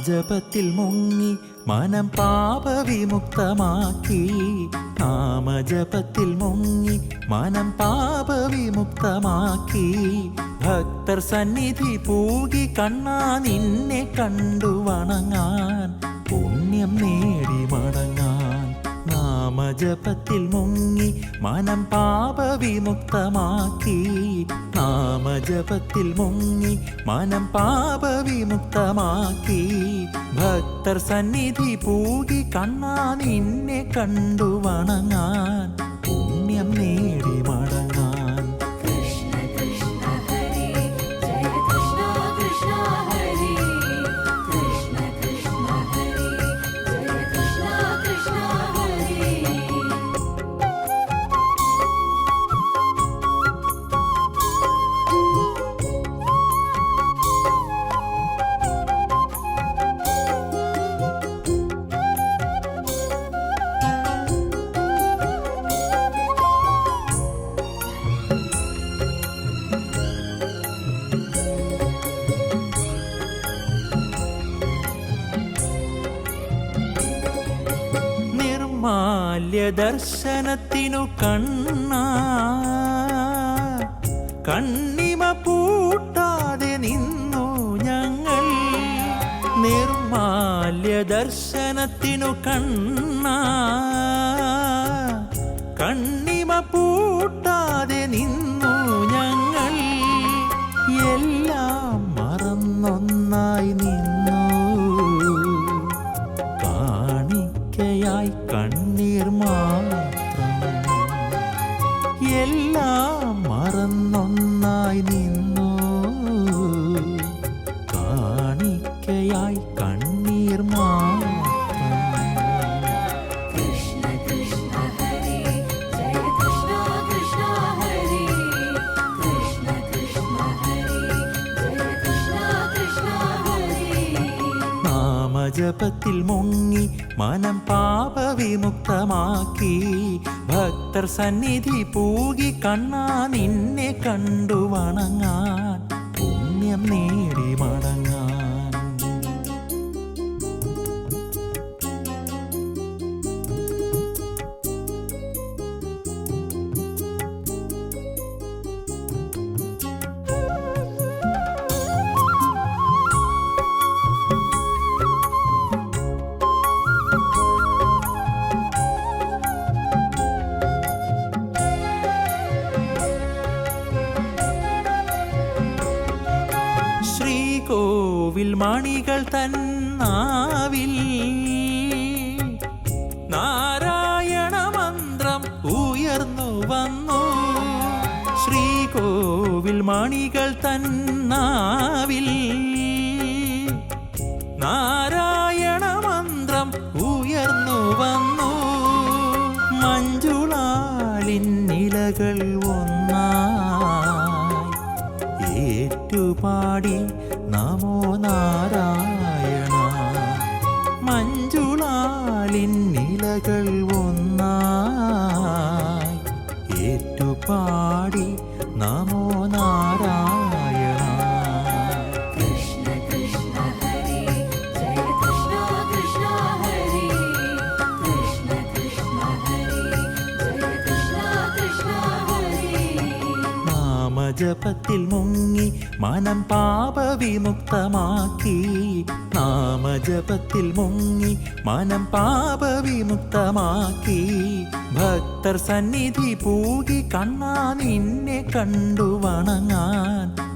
നാമജപത്തിൽ മുങ്ങി മനം പാപവിമുക്തമാക്കി. നാമജപത്തിൽ മുങ്ങി മനം പാപവിമുക്തമാക്കി. ഭക്തർ സന്നിധി പൂകി കണ്ണാ നിന്നെ കണ്ടു വണങ്ങാൻ. പുണ്യം നേടി മടങ്ങാൻ. നാമജപത്തിൽ മുങ്ങി മനം പാപവിമുക്തമാക്കി. നാമജപത്തിൽ മുങ്ങി മനം പാപവിമുക്തമാക്കി. ഭക്തർ സന്നിധി പൂകി കണ്ണാ നിന്നെ കണ്ടു വണങ്ങാൻ. പുണ്യം നേടി നിർമാല്യ ദർശനത്തിനു കണ്ണ. കണ്ണിമ പൂട്ടാതെ നിന്നു ഞങ്ങൾ. നിർമാല്യദർശനത്തിനു കണ്ണ. കണ്ണിമ പൂട്ടാതെ എല്ലാം മറന്നൊന്നായി നിന്നു. കാണിക്കയായി കണ്ണീർ മാത്രം നാമജപത്തിൽ മുങ്ങി മനം പാപവിമുക്തമാക്കി. ഭക്തർ സന്നിധി പൂകി കണ്ണാ നിന്നെ കണ്ടു വണങ്ങാൻ. പുണ്യം നേടി മടങ്ങാൻ. ശ്രീകോവിൽ മണികൾ തന്നാവിൽ നാരായണ മന്ത്രം ഉയർന്നു വന്നു. ശ്രീകോവിൽ മണികൾ തന്നാവിൽ നാരായണ മന്ത്രം ഉയർന്നു വന്നു. മഞ്ജുളാലിൻ നിലകൾ ഒന്നായി. ഏറ്റുപാടി നമോ നാരായണ മഞ്ജുളാലിൻ നിലകൾ ഒന്നായി. ഏറ്റുപാടി നമോ നാമജപത്തിൽ മുങ്ങി മനം പാപവിമുക്തമാക്കി. നാമജപത്തിൽ മുങ്ങി മനം പാപവിമുക്തമാക്കി. ഭക്തർ സന്നിധി പൂകി കണ്ണാ നിന്നെ കണ്ടു വണങ്ങാൻ.